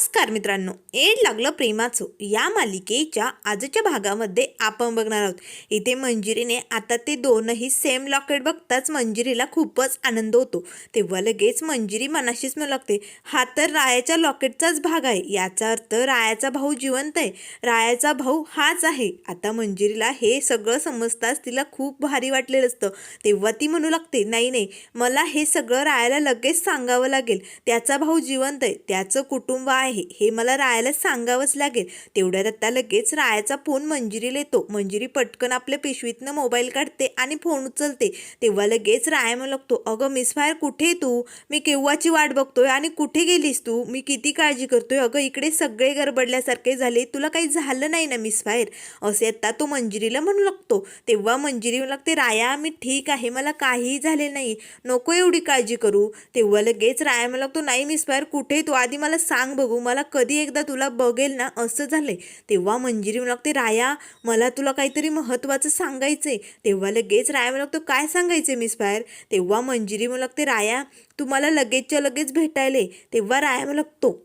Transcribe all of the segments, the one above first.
नमस्कार मित्रांनो एड लागलं प्रेमाचं. या मालिकेच्या आजच्या भागामध्ये आपण बघणार आहोत. इथे मंजिरीने आता ते दोनही सेम लॉकेट बघताच मंजिरीला खूपच आनंद होतो. तेव्हा लगेच मंजिरी मनाशीच म्हणू लागते. हा तर रायाच्या लॉकेटचाच भाग आहे. याचा अर्थ रायाचा भाऊ जिवंत आहे. रायाचा भाऊ हाच आहे. आता मंजिरीला हे सगळं समजताच तिला खूप भारी वाटलेलं असतं. तेव्हा ती म्हणू लागते नाही नाही मला हे सगळं रायाला लगेच सांगावं लागेल. त्याचा भाऊ जिवंत आहे. त्याचं कुटुंब आहे. हे मला रायाला सांगावंच लागेल. तेवढ्यात आता लगेच रायाचा फोन मंजिरीला येतो. मंजिरी पटकन आपल्या पिशवीतनं मोबाईल काढते आणि फोन उचलते. तेव्हा लगेच राया म्हणू लागतो. अगं मिस फायर कुठे तू? मी केव्हाची वाट बघतोय आणि कुठे गेलीस तू? मी किती काळजी करतोय? अगं इकडे सगळे गडबडल्यासारखे झाले. तुला काही झालं नाही ना मिस फायर? असे आता तो मंजिरीला म्हणू लागतो. तेव्हा मंजिरी म्हणू लागते राया मी ठीक आहे. मला काहीही झाले नाही. नको एवढी काळजी करू. तेव्हा लगेच राया म्हणू लागतो नाही मिस फायर कुठे तू? आधी मला सांग बघू. मला कधी एकदा तुला बघेल ना असं झालंय. तेव्हा मंजिरी म्हणू लागते राया मला तुला काहीतरी महत्त्वाचं सांगायचंय. तेव्हा लगेच राया म्हणू लागतो काय सांगायचंय मिस फायर तेव्हा मंजिरी म्हणू लागते राया तू मला लगेचच्या लगेच भेटायला. तेव्हा राया म्हणू लागतो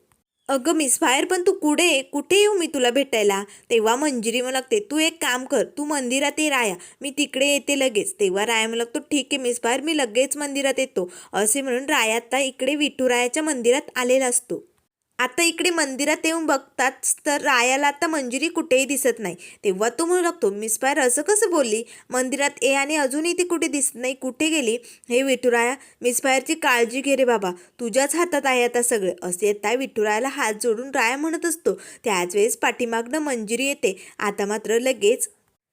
अगं मिस फायर पण तू कुठे? कुठे येऊ मी तुला भेटायला? तेव्हा मंजिरी म्हणू लागते तू एक काम कर तू मंदिरात ये राया मी तिकडे येते लगेच. तेव्हा राया म्हणू लागतो ठीक आहे मिस फायर मी लगेच मंदिरात येतो. असे म्हणून राया आता इकडे विठुरायाच्या मंदिरात आलेला असतो. आता इकडे मंदिरात येऊन बघताच तर रायाला आता मंजिरी कुठेही दिसत नाही. तेव्हा तो म्हणू लागतो मिस पायर असं कसं बोलली? मंदिरात ये आणि अजूनही ती कुठे दिसत नाही. कुठे गेली? हे विठुराया मिस पायरची काळजी घे रे बाबा. तुझ्याच हातात आहे आता सगळे. असे येता विठुरायाला हात जोडून राया म्हणत असतो त्याच वेळेस पाठीमागनं मंजिरी येते. आता मात्र लगेच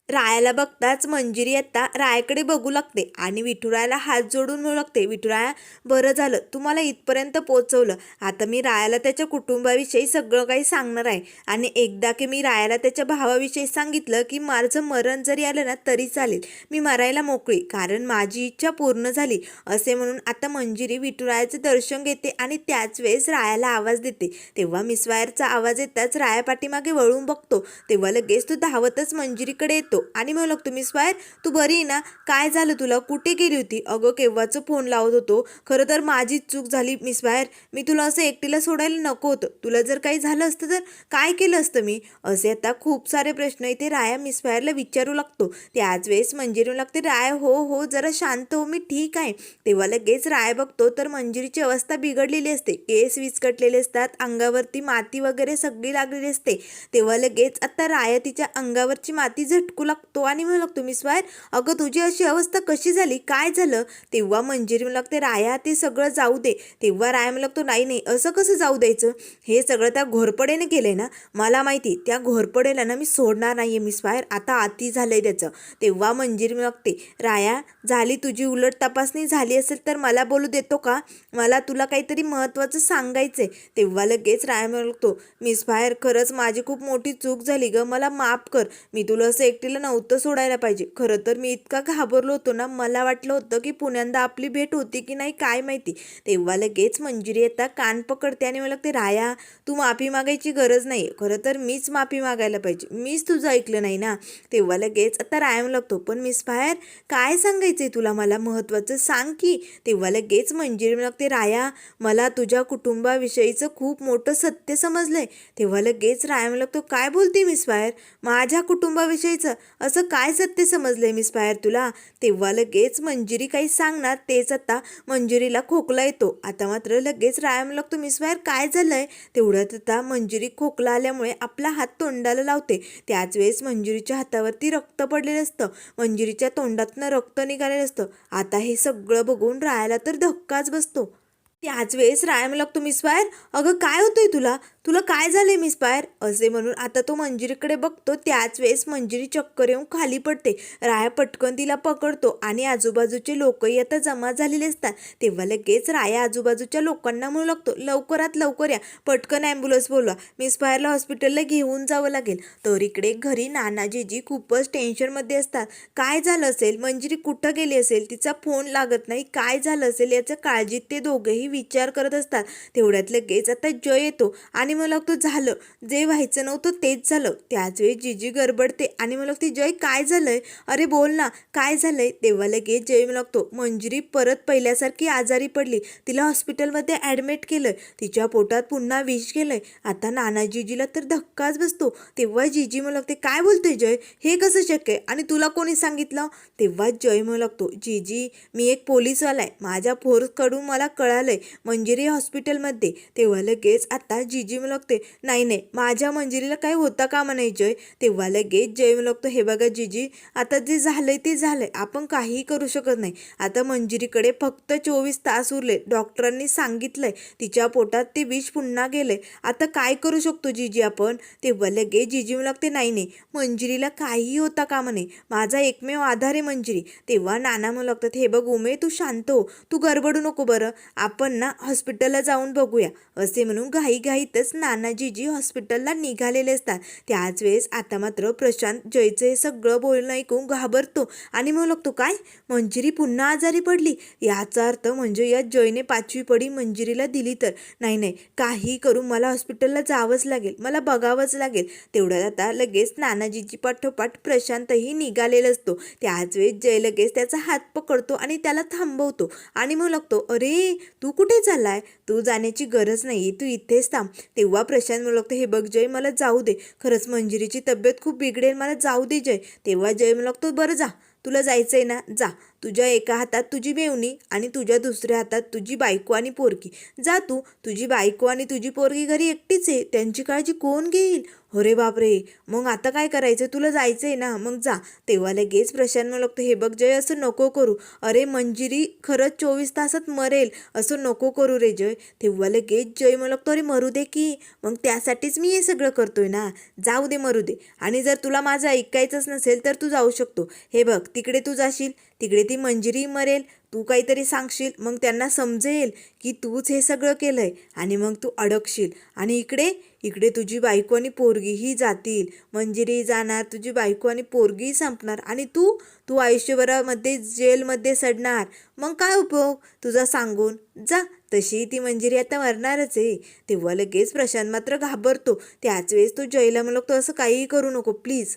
रायाला बघताच मंजिरी आता रायाकडे बघू लागते आणि विठुरायाला हात जोडून म्हणू लागते विठुराया बरं झालं तुम्हाला इथपर्यंत पोचवलं आता मी रायाला त्याच्या कुटुंबाविषयी सगळं काही सांगणार आहे. आणि एकदा की मी रायाला त्याच्या भावाविषयी सांगितलं की माझं मरण जरी आलं ना तरी चालेल. मी मरायला मोकळी कारण माझी इच्छा पूर्ण झाली. असे म्हणून आता मंजिरी विठुरायाचे दर्शन घेते आणि त्याच वेळेस रायाला आवाज देते. तेव्हा मिसवायरचा आवाज येताच राया पाठीमागे वळून बघतो. तेव्हा लगेच तो धावतच मंजिरीकडे येतो. आणि म्हणू लागतो मिस फायर तू बरी आहे ना? काय झालं तुला? कुठे गेली होती? अगं केव्हाचं फोन लावत होतो. खरं तर माझीच चूक झाली मिस फायर मी तुला असं एकटीला सोडायला नको होतं. तुला जर काही झालं असतं तर काय केलं असतं मी? असे आता खूप सारे प्रश्न इथे राया मिस फायरला विचारू लागतो. त्याच वेळेस मंजिरी लागते राय हो हो जरा शांत हो मी ठीक आहे. तेव्हा लगेच राय बघतो तर मंजिरीची अवस्था बिघडलेली असते. केस विचकटलेले असतात अंगावरती माती वगैरे सगळी लागलेली असते. तेव्हा लगेच आता राया तिच्या अंगावरची माती झटकू लागतो आणि म्हणू लागतो मिस फायर अगं तुझी अशी अवस्था कशी झाली? काय झालं? तेव्हा मंजिरी म्हणू लागते राया ते सगळं जाऊ दे. तेव्हा राया म्हणू लागतो नाही नाही असं कसं जाऊ द्यायचं? हे सगळं त्या घोरपडेने केलंय ना? मला माहिती त्या घोरपडेला ना मी सोडणार नाही आहे मिस फायर आता आती झालंय त्याचं. तेव्हा मंजिरी म्हणू लागते राया झाली तुझी उलट तपासणी झाली असेल तर मला बोलू देतो का? मला तुला काहीतरी महत्त्वाचं सांगायचंय. तेव्हा लगेच राया म्हणू लागतो मिस फायर खरंच माझी खूप मोठी चूक झाली ग. मला माफ कर. मी तुला असं एकटीला नव्हतं सोडायला पाहिजे. खरं तर मी इतका घाबरलो होतो ना मला वाटलं होतं की पुण्यांदा आपली भेट होती की नाही काय माहिती. तेव्हा लगेच मंजिरी येता कान पकडते आणि मला ते राया तू माफी मागायची गरज नाही. खरं तर मीच माफी मागायला पाहिजे. मीच तुझं ऐकलं नाही ना. तेव्हा लगेच आता राया लागतो पण मिस फायर काय सांगायचंय तुला मला? महत्त्वाचं सांग की. तेव्हा लगेच मंजिरी लागते राया मला तुझ्या कुटुंबाविषयीचं खूप मोठं सत्य समजलंय. तेव्हा लगेच राया लागतो काय बोलते मिस फायर माझ्या कुटुंबाविषयीचं? असं काय सत्य समजलंय मिस फायर तुला? तेव्हा लगेच मंजिरी काही सांगणार तेच आता मंजिरीला खोकला येतो. आता मात्र लगेच राया लागतो मिस फायर काय झालंय? तेवढ्यात आता मंजिरी खोकला आल्यामुळे आपला हात तोंडाला लावते. त्याच वेळेस मंजिरीच्या हातावरती रक्त पडलेलं असतं. मंजिरीच्या तोंडातनं रक्त निघालेलं असतं. आता हे सगळं बघून रायाला तर धक्काच बसतो. त्याच वेळेस राया लागतो मिस फायर अगं काय होतंय तुला? तुला काय झालंय मिस फायर असे म्हणून आता तो मंजिरीकडे बघतो त्याच वेळेस मंजिरी चक्कर येऊन खाली पडते. राया पटकन तिला पकडतो आणि आजूबाजूचे लोकही आता जमा झालेले असतात. तेव्हा लगेच राया आजूबाजूच्या लोकांना म्हणू लागतो लवकरात लवकर या. पटकन ॲम्ब्युलन्स बोलवा. मिस फायरला हॉस्पिटलला घेऊन जावं लागेल. तर इकडे घरी नानाजीजी खूपच टेन्शनमध्ये असतात. काय झालं असेल? मंजिरी कुठं गेली असेल? तिचा फोन लागत नाही. काय झालं असेल? याचं काळजीत ते दोघेही विचार करत असतात. तेवढ्यात लगेच आता जय येतो आणि मग तो झालं. जे व्हायचं नव्हतं तेच झालं. त्याच वेळी जिजी गडबडते आणि मग ती जय काय झालंय? अरे बोल ना काय झालंय? तेव्हा लगेच जय लागतो मंजिरी परत पहिल्यासारखी आजारी पडली. तिला हॉस्पिटलमध्ये ॲडमिट केलं तिच्या पोटात पुन्हा विष गेलंय. आता नाना जीजीला तर धक्काच बसतो. तेव्हा जिजी मग लागते काय बोलतोय जय? हे कसं शक्य आहे? आणि तुला कोणी सांगितलं? तेव्हा जय मग लागतो जिजी मी एक पोलीसवाला आहे. माझ्या फोर्सकडून मला कळालंय. मंजिरी हॉस्पिटलमध्ये. तेव्हा लगेच आता जीजी मग नाही नाही माझ्या मंजिरीला काही होता का नाही जय. तेव्हा लगेच जय मग हे बघा जिजी आता जे झालंय ते झालंय आपण काहीही करू शकत नाही. आता मंजिरीकडे फक्त चोवीस तास उरले डॉक्टरांनी सांगितलंय तिच्या पोटात ते विष पुन्हा गेले आता काय करू शकतो जिजी आपण? तेव्हा लगेच जीजी मग लागते नाही नाही मंजिरीला काहीही होता का नाही माझा एकमेव आधार आहे मंजिरी. तेव्हा नाना म्हणू लागतात हे बघ उमे तू शांत हो तू गडबडू नको बरं आपण ना हॉस्पिटलला जाऊन बघूया. असे म्हणून घाईघाईतच नानाजीजी हॉस्पिटलला निघालेले असतात. त्याच वेळेस आता मात्र प्रशांत जयचं हे सगळं बोलणं ऐकून घाबरतो. आणि म्हणू लागतो काय? मंजिरी पुन्हा आजारी पडली? याचा अर्थ म्हणजे या जयने पाचवी पडी मंजिरीला दिली तर. नाही नाही काही करून मला हॉस्पिटलला जावंच लागेल. मला बघावंच लागेल. तेवढ्यात आता लगेच नानाजीची पाठोपाठ प्रशांतही निघालेला असतो. त्याच वेळेस जय लगेच त्याचा हात पकडतो आणि त्याला थांबवतो. आणि मग लागतो अरे तू कुठे चाललाय? तू जाण्याची गरज नाही तू इथेच थांब. तेव्हा प्रशांत म्हणू लागतो हे बघ जय मला जाऊ दे. खरंच मंजिरीची तब्येत खूप बिघडेल मला जाऊ दे जय. तेव्हा जय म्हणू लागतो बरं जा तुला जायचंय ना? जा. तुझ्या एका हातात तुझी बेवणी आणि तुझ्या दुसऱ्या हातात तुझी बायको आणि पोरगी. जा तू तुझी बायको आणि तुझी पोरगी घरी एकटीच आहे त्यांची काळजी कोण घेईल? अरे बापरे मग आता काय करायचं? तुला जायचं आहे ना? मग जा. तेव्हा लगेच प्रशांत म्हणू लागतो हे बघ जय असं नको करू. अरे मंजिरी खरंच चोवीस तासात मरेल. असं नको करू रे जय. तेव्हा लगेच जय मग लागतो अरे मरू दे की. मग त्यासाठीच मी हे सगळं करतोय ना? जाऊ दे मरू दे. आणि जर तुला माझं ऐकायचंच नसेल तर तू जाऊ शकतो. हे बघ तिकडे तू जाशील? तिकडे ती मंजिरी मरेल तू काहीतरी सांगशील मग त्यांना समजेल की तूच हे सगळं केलंय आणि मग तू अडकशील. आणि इकडे इकडे तुझी बायको आणि पोरगीही जातील. मंजिरी जाणार तुझी बायको आणि पोरगीही संपणार आणि तू तू आयुष्यभरामध्ये जेलमध्ये सडणार. मग काय उपयोग? तुझा सांगून जा. तशी ती मंजिरी आता मरणारच आहे. तेव्हा लगेच प्रशांत मात्र घाबरतो. त्याच वेळेस तो जयला म्हणतो असं काहीही करू नको प्लीज.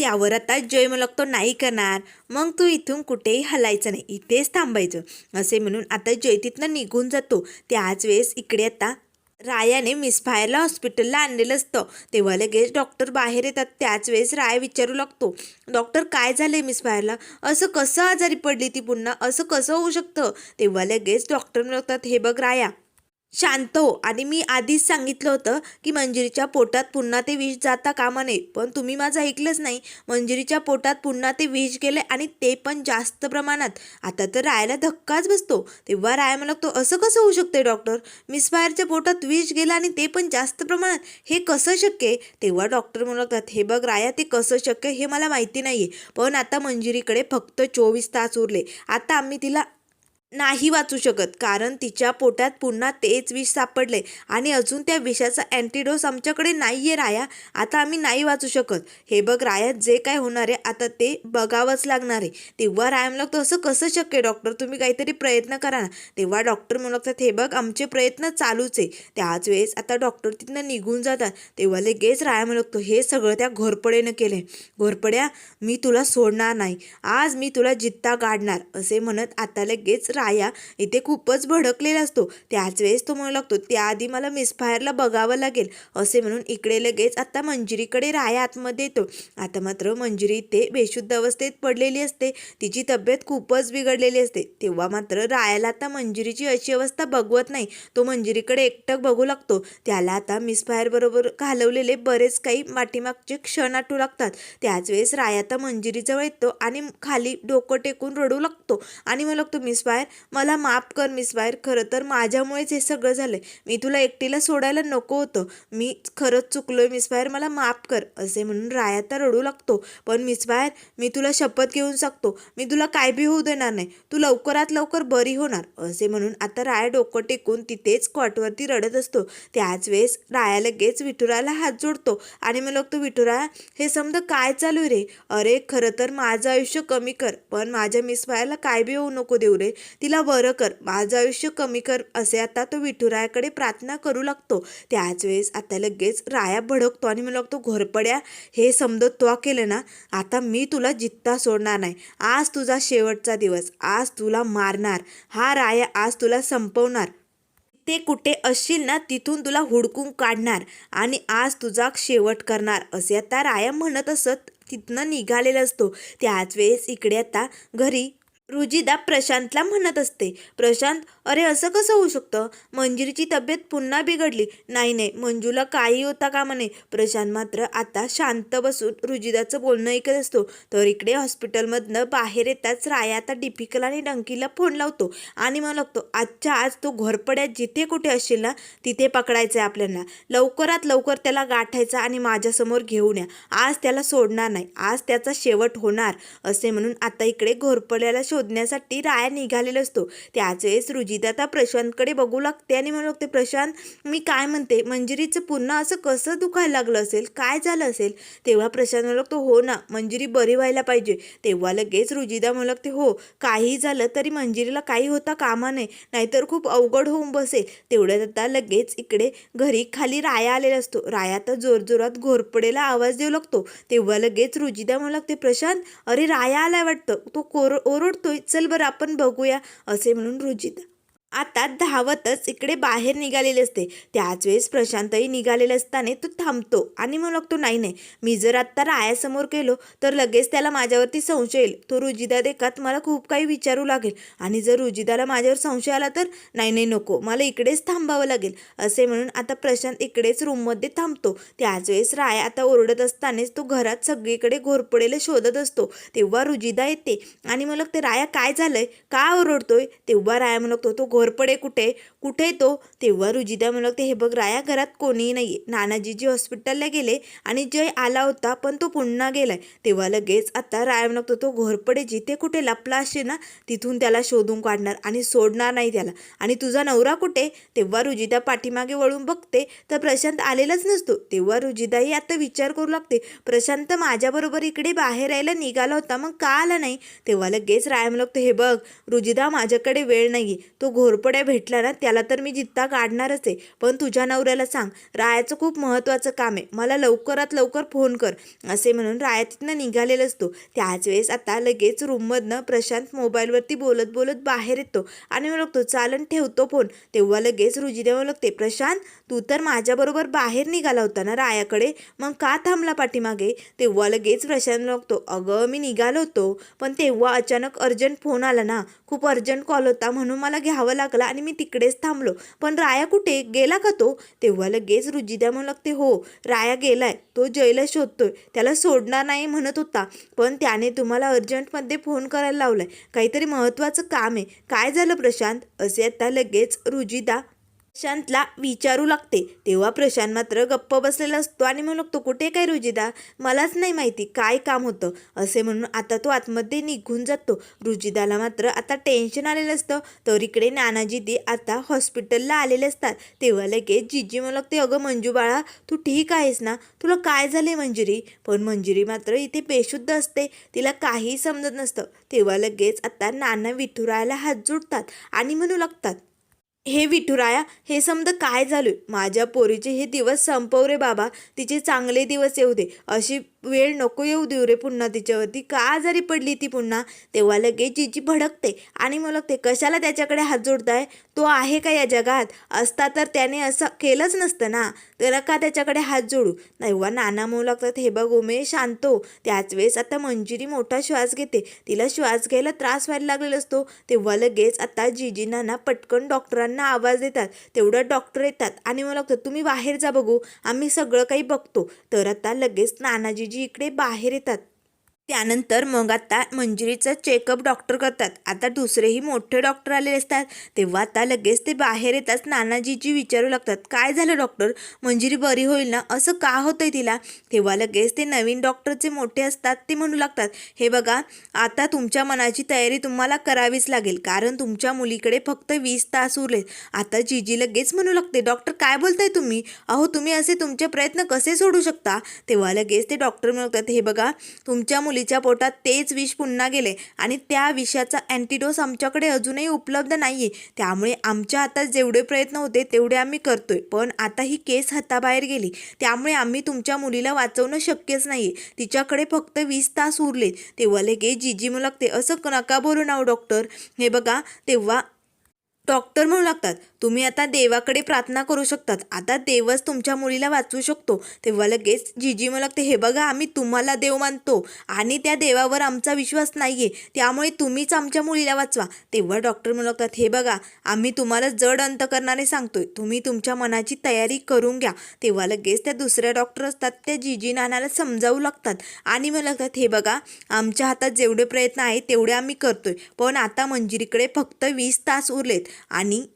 त्यावर आता जय तो नाही करणार. मग तू इथून कुठेही हलायचं नाही. इथेच थांबायचं. असे म्हणून आता जय तिथनं निघून जातो. त्याच वेळेस इकडे आता रायाने मिसफायरला हॉस्पिटलला आणलेलं असतं. तेव्हा लगेच डॉक्टर बाहेर येतात. त्याच वेळेस राय विचारू लागतो. डॉक्टर काय झालंय मिसफायरला असं कसं आजारी पडली ती पुन्हा? असं कसं होऊ शकतं? तेव्हा लगेच डॉक्टर म्हणतात हे बघ राया शांत हो. आणि मी आधीच सांगितलं होतं की मंजिरीच्या पोटात पुन्हा ते विष जाता कामा नये. पण तुम्ही माझं ऐकलंच नाही. मंजिरीच्या पोटात पुन्हा ते विष गेले आणि ते पण जास्त प्रमाणात. आता तर रायाला धक्काच बसतो. तेव्हा राय म्हणतो असं कसं होऊ शकते डॉक्टर? मिसफायरच्या पोटात विष गेला आणि ते पण जास्त प्रमाणात. हे कसं शक्य आहे? तेव्हा डॉक्टर म्हणतात हे बघ राया ते कसं शक्य आहे हे मला माहिती नाही आहे पण आता मंजिरीकडे फक्त चोवीस तास उरले. आता आम्ही तिला नाही वाचू शकत कारण तिच्या पोटात पुन्हा तेच विष सापडले आणि अजून त्या विषाचा अँटीडोस आमच्याकडे नाही आहे राया. आता आम्ही नाही वाचू शकत. हे बघ राया जे काय होणार आहे आता ते बघावंच लागणार आहे. तेव्हा राया लागतो असं कसं शक्य आहे डॉक्टर तुम्ही काहीतरी प्रयत्न करा ना. तेव्हा डॉक्टर म्हणतात हे बघ आमचे प्रयत्न चालूच आहे. त्याच वेळेस आता डॉक्टर तिथनं निघून जातात. तेव्हा लगेच राया म्हणतो हे सगळं त्या घोरपडेनं केलं घोरपड्या मी तुला सोडणार नाही. आज मी तुला जित्ता गाडणार. असे म्हणत आता लगेच राया इथे खूपच भडकलेला असतो. त्याच वेळेस तो म्हणू लागतो त्याआधी मला मिसफायरला बघावं लागेल. असे म्हणून इकडे लगेच आता मंजिरीकडे राया आतमध्ये येतो. आता मात्र मंजिरी इथे बेशुद्ध अवस्थेत पडलेली असते. तिची तब्येत खूपच बिघडलेली असते. तेव्हा मात्र रायाला आता मंजिरीची अशी अवस्था बघवत नाही. तो मंजिरीकडे एकटक बघू लागतो. त्याला आता मिसफायरबरोबर घालवलेले बरेच काही माठीमागचे क्षण आठवू लागतात. त्याच वेळेस राया आता मंजिरीजवळ येतो आणि खाली डोकं टेकून रडू लागतो. आणि मग लागतो मिसफायर मला माफ कर मिस बाहेर खरं तर माझ्यामुळेच हे सगळं झालंय. मी तुला एकटीला सोडायला नको होतं. मी खरंच चुकलोय बाहेर मला माफ कर असे म्हणून राया तर रडू लागतो. पण मिस बाहेर मी तुला शपथ घेऊन सांगतो. मी तुला काय बी होऊ देणार नाही. तू लवकरात लवकर बरी होणार असे म्हणून आता राया डोकं टेकून तिथेच कॉटवरती रडत असतो. त्याच वेळेस राया लगेच विठुराला हात जोडतो आणि मग तो विठुरा हे समजा काय चालू आहे रे? अरे खरं तर माझं आयुष्य कमी कर पण माझ्या मिसफायरला काय बी होऊ नको देऊ रे. तिला बरं कर माझं आयुष्य कमी कर असे आता तो विठुरायाकडे प्रार्थना करू लागतो. त्याच वेळेस आता लगेच राया भडकतो आणि मला लागतो घोरपड्या हे समजत तो केलं ना आता मी तुला जित्ता सोडणार नाही. आज तुझा शेवटचा दिवस आज तुला मारणार. हा राया आज तुला संपवणार. ते कुठे असशील ना तिथून तुला हुडकून काढणार आणि आज तुझा शेवट करणार. असे आता राया म्हणत असत तिथनं निघालेला असतो. त्याच वेळेस इकडे आता घरी रुजिदा प्रशांतला म्हणत असते. प्रशांत अरे असं कसं होऊ शकतं? मंजिरीची तब्येत पुन्हा बिघडली. नाही नाही मंजूला काही होता का म्हणे प्रशांत मात्र आता शांत बसून रुजिदाचं बोलणं ऐकत असतो. तर इकडे हॉस्पिटलमधनं बाहेर येताच राया आता डिपिकल आणि डंकीला फोन लावतो आणि मग लागतो आजच्या आज तो घोरपड्यात जिथे कुठे असशील ना तिथे पकडायचं आहे आपल्याला. लवकरात लवकर त्याला गाठायचा आणि माझ्यासमोर घेऊन या. आज त्याला सोडणार नाही. आज त्याचा शेवट होणार. असे म्हणून आता इकडे घोरपड्याला शोधण्यासाठी राया निघालेला असतो. त्याच वेळेस रुजिता आता प्रशांतकडे बघू लागते आणि म्हणू लागते प्रशांत मी काय म्हणते? मंजिरीचं पुन्हा असं कसं दुखायला लागलं असेल? काय झालं असेल? तेव्हा प्रशांत म्हणू लागतो हो ना मंजिरी बरी व्हायला पाहिजे. तेव्हा लगेच रुजिदा म्हणू लागते हो काही झालं तरी मंजिरीला काही होता कामा नये नाहीतर खूप अवघड होऊन बसेल. तेवढ्यात आता लगेच इकडे घरी खाली राया आलेला असतो. राया तर जोरजोरात घोरपडेला आवाज देऊ लागतो. तेव्हा लगेच रुजिदा म्हणू लागते प्रशांत अरे राया आलाय वाटतं तो कोर ओरडतोय चल बरं आपण बघूया असे म्हणून रुजिदा आता धावतच इकडे बाहेर निघालेले असते. त्याच वेळेस प्रशांतही निघालेले असताना तो थांबतो आणि मग लागतो नाही नाही मी जर आत्ता रायासमोर गेलो तर लगेच त्याला माझ्यावरती संशय येईल. तो रुजिदा देखात मला खूप काही विचारू लागेल. आणि जर रुजिदाला माझ्यावर संशय आला तर नाही नाही नको मला इकडेच थांबावं लागेल. असे म्हणून आता प्रशांत इकडेच रूममध्ये थांबतो. त्याच वेळेस राया आता ओरडत असतानाच तो घरात सगळीकडे घोरपडेला शोधत असतो. तेव्हा रुजिदा येते आणि मग ते राया काय झालंय? का ओरडतोय? तेव्हा राया म्हणतो तो घोरपडे कुठे कुठे तो? तेव्हा रुजिदा म्हणते हे बघ राया घरात कोणीही आहे नानाजीजी हॉस्पिटलला गेले आणि जय आला होता पण तो पुन्हा गेलाय. तेव्हा लगेच आता राया म्हणतो तो घोरपडे जिथे कुठे लपला असे ना तिथून त्याला शोधून काढणार आणि सोडणार नाही त्याला. आणि तुझा नवरा कुठे? तेव्हा रुजिदा पाठीमागे वळून बघते तर प्रशांत आलेलाच नसतो. तेव्हा रुजिदाही आता विचार करू लागते प्रशांत माझ्याबरोबर इकडे बाहेर यायला निघाला होता मग का आला नाही? तेव्हा लगेच राया म्हणतो हे बघ रुजिदा माझ्याकडे वेळ नाही तो घोर घोरपड्या भेटला ना त्याला तर मी जित्ता काढणारच आहे. पण तुझ्या नवऱ्याला सांग रायाचं खूप महत्त्वाचं काम आहे. मला लवकरात लवकर फोन कर असे म्हणून राया तिथनं निघालेला असतो. त्याच वेळेस आता लगेच रूममधनं प्रशांत मोबाईलवरती बोलत बोलत बाहेर येतो आणि मग लागतो चालन ठेवतो फोन. तेव्हा लगेच रुजिदेवा लागते प्रशांत तू तर माझ्याबरोबर बाहेर निघाला होता ना रायाकडे? मग का थांबला पाठीमागे? तेव्हा लगेच प्रशांत लागतो अगं मी निघालो होतो पण तेव्हा अचानक अर्जंट फोन आला ना. खूप अर्जंट कॉल होता म्हणून मला घ्यावं लागला आणि मी तिकडेच थांबलो. पण राया कुठे? गेला का तो? तेव्हा लगेच रुजिदा म्हणू लागते हो राया गेलाय. तो जयला शोधतोय. त्याला सोडणार नाही म्हणत होता. पण त्याने तुम्हाला अर्जंटमध्ये फोन करायला लावलाय. काहीतरी महत्त्वाचं काम आहे. काय झालं प्रशांत? असे आता लगेच रुजिदा प्रशांतला विचारू लागते. तेव्हा प्रशांत मात्र गप्प बसलेला असतो. आणि म्हणू तो कुठे काय रुजिदा मलाच नाही माहिती काय काम होतं. असे म्हणून आता तो आतमध्ये निघून जातो. रुजिदाला मात्र आता टेन्शन आलेलं असतं. तर इकडे नानाजीदी आता हॉस्पिटलला आलेले असतात. तेव्हा लगेच जिजी मला लागते अगं मंजू बाळा तू ठीक आहेस ना? तुला काय झाले मंजिरी? पण मंजुरी मात्र इथे बेशुद्ध असते. तिला काही समजत नसतं. तेव्हा लगेच आता नाना विठुरायला हात जोडतात आणि म्हणू लागतात हे विठुराया हे समद काय झालं माझ्या पोरीचे हे दिवस संपव रे बाबा. तिचे चांगले दिवस येऊ दे. अशी वेळ नको येऊ देऊ रे पुन्हा तिच्यावरती. का आजारी पडली ती पुन्हा? तेव्हा लगेच जिजी भडकते. आणि मग ते कशाला त्याच्याकडे हात जोडताय? तो आहे का या जगात? असता तर त्याने असं केलंच नसतं ना? तर का त्याच्याकडे हात जोडू? तेव्हा नाना म्हणू लागतात हे बघ उमे शांतो हो. त्याच वेळेस आता मंजिरी मोठा श्वास घेते. तिला श्वास घ्यायला त्रास व्हायला लागलेला असतो. तेव्हा लगेच आता जिजी नाना पटकन डॉक्टरांना आवाज देतात. तेवढं डॉक्टर येतात आणि मला लागतं तुम्ही बाहेर जा बघू. आम्ही सगळं काही बघतो. तर आता लगेच नानाजी जी इकडे बाहेर येतात त्यानंतर मग आता मंजिरीचं चेकअप डॉक्टर करतात. आता दुसरेही मोठे डॉक्टर आलेले असतात. तेव्हा आता लगेच ते बाहेर येतात. नानाजीजी विचारू लागतात काय झालं डॉक्टर? मंजिरी बरी होईल ना? असं का होतंय तिला? तेव्हा लगेच ते नवीन डॉक्टरचे मोठे असतात ते म्हणू लागतात हे बघा आता तुमच्या मनाची तयारी तुम्हाला करावीच लागेल. कारण तुमच्या मुलीकडे फक्त वीस तास उरले आता जीजी लगेच म्हणू लागते डॉक्टर काय बोलताय तुम्ही? अहो तुम्ही असे तुमचे प्रयत्न कसे सोडू शकता? तेव्हा लगेच ते डॉक्टर म्हणतात हे बघा तुमच्या मुली मुलीच्या पोटात तेच विष पुन्हा गेले आणि त्या विषाचा अँटीडोस आमच्याकडे अजूनही उपलब्ध नाही आहे त्यामुळे आमच्या हातात जेवढे प्रयत्न होते तेवढे आम्ही करतोय. पण आता ही केस हाताबाहेर गेली. त्यामुळे आम्ही तुमच्या मुलीला वाचवणं शक्यच नाही आहे तिच्याकडे फक्त वीस तास उरले तेव्हा लगे जिजी म्हणू लागते असं नका बोलू ना डॉक्टर हे बघा तेव्हा डॉक्टर म्हणू लागतात तुम्ही आता देवाकडे प्रार्थना करू शकतात. आता देवच तुमच्या मुलीला वाचवू शकतो. तेव्हा लगेच जीजी म्हणू लागते हे बघा आम्ही तुम्हाला देव मानतो आणि त्या देवावर आमचा विश्वास नाही आहे त्यामुळे तुम्हीच आमच्या मुलीला वाचवा. तेव्हा डॉक्टर म्हणू लागतात हे बघा आम्ही तुम्हाला जड अंत करणारे सांगतोय. तुम्ही तुमच्या मनाची तयारी करून घ्या. तेव्हा लगेच त्या दुसऱ्या डॉक्टर असतात त्या जीजी नानाला समजावू लागतात आणि म्हणू लागतात हे बघा आमच्या हातात जेवढे प्रयत्न आहेत तेवढे आम्ही करतोय. पण आता मंजिरीकडे फक्त वीस तास उरलेत. आणि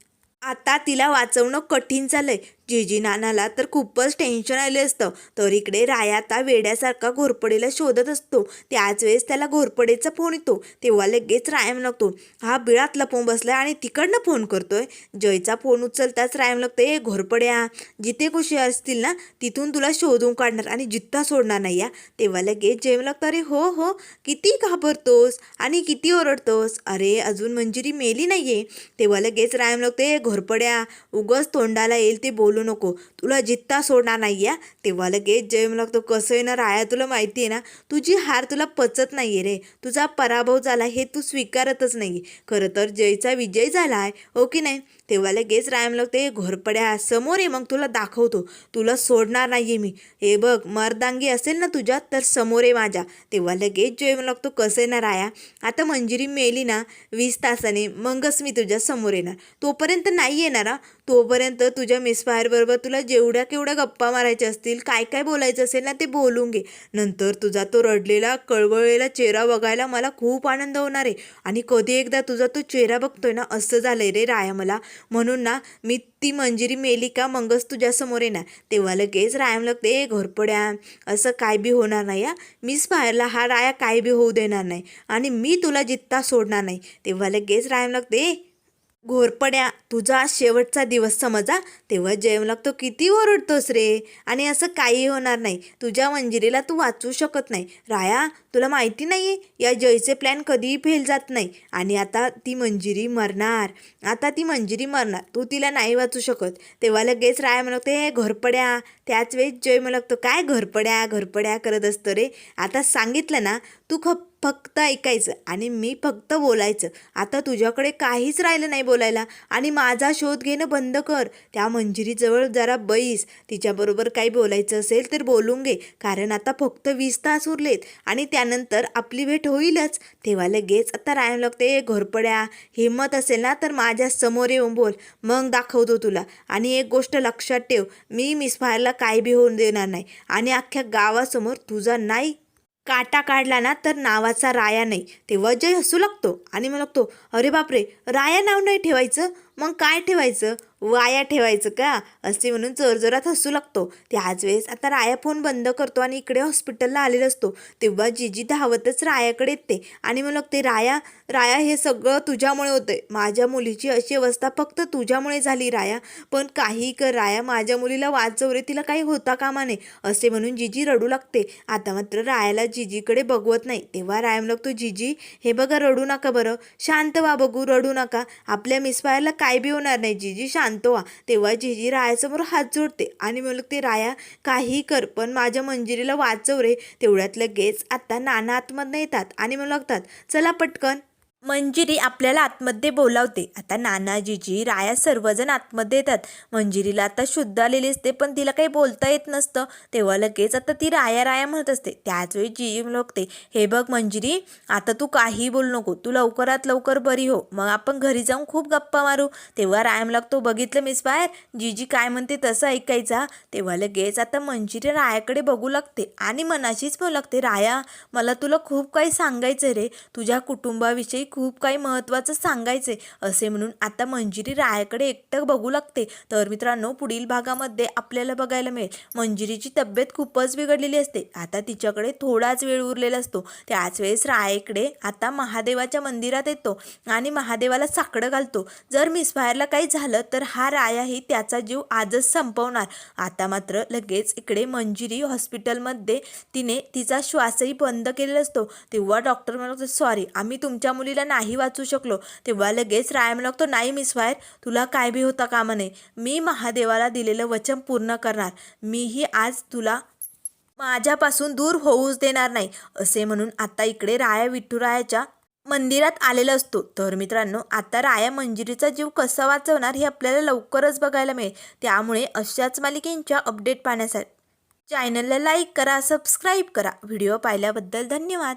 आता तिला वाचवणं कठीण झालं आहे जीजी नानाला तर खूपच टेन्शन आले असतं. तर इकडे राया आता वेड्यासारखा घोरपडेला शोधत असतो. त्याच वेळेस त्याला घोरपडेचा फोन येतो. तेव्हा लगेच रायम लागतो हा बिळात फोन बसलाय आणि तिकडनं फोन करतोय. जयचा फोन उचलताच रायम लागतो ए घोरपड्या जिथे खुशी असतील ना तिथून तुला शोधून काढणार आणि जित्ता सोडणार नाही या. तेव्हा लगेच जय लागतो अरे हो हो किती घाबरतोस आणि किती ओरडतोस. अरे अजून मंजिरी मेली नाहीये. तेव्हा लगेच रायम लागतो ए घोरपड्या उगस तोंडाला येईल ते बोल नको. तुला जित्ता सोडणार नाही आहे तेव्हा लगेच जय मला लागतो. कसं आहे ना राया तुला माहिती आहे ना तुझी हार तुला पचत नाही आहे रे. तुझा पराभव झाला हे तू स्वीकारतच नाही खरं तर जयचा विजय झाला आहे हो की नाही? तेव्हा लगेच रायम ते घोरपड्या समोर आहे मग तुला दाखवतो. तुला सोडणार नाही आहे मी. हे बघ मर्दांगी असेल ना तुझ्यात तर समोर आहे माझ्या. तेव्हा लगेच जय मला लागतो कसं आहे ना राया आता मंजिरी मेली ना वीस तासाने मगच मी तुझ्या समोर येणार. तोपर्यंत नाही येणार तोपर्यंत तुझ्या मिसफायरबरोबर तुला जेवढ्या केवढ्या गप्पा मारायच्या असतील काय काय बोलायचं असेल ना ते बोलून घे. नंतर तुझा तो रडलेला कळवळलेला चेहरा बघायला मला खूप आनंद होणार आहे. आणि कधी एकदा तुझा तो चेहरा बघतोय ना असं झालंय रे राया मला. म्हणून ना मी ती मंजिरी मेली का मंगच तुझ्यासमोर येणार. तेव्हा लगेच रायम लागते ए घोरपड्या असं काय बी होणार नाही या मिस पाहायला हा राया काय बी होऊ देणार नाही आणि मी तुला जित्ता सोडणार नाही. तेव्हा लगेच रायम लागते घोरपड्या तुझा आज शेवटचा दिवस समजा तेव्हा जयम लागतो किती ओरडतोस रे? आणि असं काही होणार नाही. तुझ्या मंजिरीला तू वाचू शकत नाही. राया तुला माहिती नाही आहे या जयचे प्लॅन कधीही फेल जात नाही. आणि आता ती मंजिरी मरणार. आता ती मंजिरी मरणार. तू तिला नाही वाचू शकत. तेव्हा लगेच राया म्हणतो हे घरपड्या त्याच वेळेस जय म्हणतो काय घरपड्या घरपड्या करत असतो रे? आता सांगितलं ना तू खप फक्त ऐकायचं आणि मी फक्त बोलायचं. आता तुझ्याकडे काहीच राहिलं नाही बोलायला. आणि माझा शोध घेणं बंद कर. त्या मंजिरीजवळ जरा बैस. तिच्याबरोबर काही बोलायचं असेल तर बोलून घे. कारण आता फक्त वीस तास उरलेत. आणि त्यानंतर आपली भेट होईलच. तेव्हा लगेच आता राहायला लागते. घोरपड्या. हिंमत असेल ना तर माझ्यासमोर येऊन बोल. मग दाखवतो तुला. आणि एक गोष्ट लक्षात ठेव. मी मिसफायरला काय बी होऊन देणार नाही. आणि अख्ख्या गावासमोर तुझा नाही काटा काढला ना तर नावाचा राया नाही. तेव्हा जय हसू लागतो आणि मग लागतो अरे बापरे राया नाव नाही ठेवायचं? मग काय ठेवायचं? वाया ठेवायचं का? असे म्हणून जोरजोरात हसू लागतो. त्याच वेळेस आता राया फोन बंद करतो आणि इकडे हॉस्पिटलला आलेला असतो. तेव्हा जीजी धावतच रायाकडे येते. आणि मग लागते राया राया हे सगळं तुझ्यामुळे होतंय. माझ्या मुलीची अशी अवस्था फक्त तुझ्यामुळे झाली राया. पण काही कर राया. माझ्या मुलीला वाचव रे तिला काही होता कामा नये. असे म्हणून जीजी रडू लागते. आता मात्र रायाला जीजीकडे बघवत नाही. तेव्हा राया म्हणतो जीजी हे बघा रडू नका बरं. शांत वा बघू रडू नका. आपल्या मिसवायला काय बी होणार नाही. जीजी शांत व्हा. तेव्हा जीजी रायासमोर हात जोडते आणि मग ते राया काही कर पण माझ्या मंजिरीला वाचव रे. तेवढ्यात लगेच आता नाना आतमधनं येतात आणि मग लागतात चला पटकन. मंजिरी आपल्याला आतमध्ये बोलावते. आता नानाजीजी राया सर्वजण आतमध्ये येतात. मंजिरीला आता शुद्ध आलेली असते पण तिला काही बोलता येत नसतं. तेव्हा लगेच आता ती राया राया म्हणत असते. त्याच वेळी जी लोकते हे बघ मंजिरी आता तू काही बोलू नको. तू लवकरात लवकर बरी हो. मग आपण घरी जाऊन खूप गप्पा मारू. तेव्हा रायम लागतो बघितलं मिस बाहेर जीजी काय म्हणते तसं ऐकायचा. तेव्हा लगेच आता मंजिरी रायाकडे बघू लागते आणि मनाशीच बोलू लागते राया मला तुला खूप काही सांगायचं रे. तुझ्या कुटुंबाविषयी खूप काही महत्त्वाचं सांगायचे असे म्हणून आता मंजिरी रायाकडे एकटं बघू लागते. तर मित्रांनो पुढील भागामध्ये आपल्याला बघायला मिळेल. मंजिरीची तब्येत खूपच बिघडलेली असते. आता तिच्याकडे थोडाच वेळ उरलेला असतो. त्याच वेळेस रायाकडे आता महादेवाच्या मंदिरात येतो आणि महादेवाला साकडं घालतो. जर मिसफायरला काही झालं तर हा रायाही त्याचा जीव आजच संपवणार. आता मात्र लगेच इकडे मंजिरी हॉस्पिटलमध्ये तिने तिचा श्वासही बंद केलेला असतो. तेव्हा डॉक्टर म्हणतो सॉरी आम्ही तुमच्या मुलीला नाही वाचू शकलो. तेव्हा लगेच राय म्हणतो नाही मिस वायर तुला काय बी होता कामा नये. मी महादेवाला दिलेलं वचन पूर्ण करणार. मीही आज तुला माझ्यापासून दूर होऊच देणार नाही. असे म्हणून आता इकडे राया विठ्ठुरायाच्या मंदिरात आलेला असतो. तर मित्रांनो आता राया मंजिरीचा जीव कसा वाचवणार हे आपल्याला लवकरच बघायला मिळेल. त्यामुळे अशाच मालिकेंच्या अपडेट पाहण्यासाठी चॅनलला लाईक करा सबस्क्राईब करा. व्हिडिओ पाहिल्याबद्दल धन्यवाद.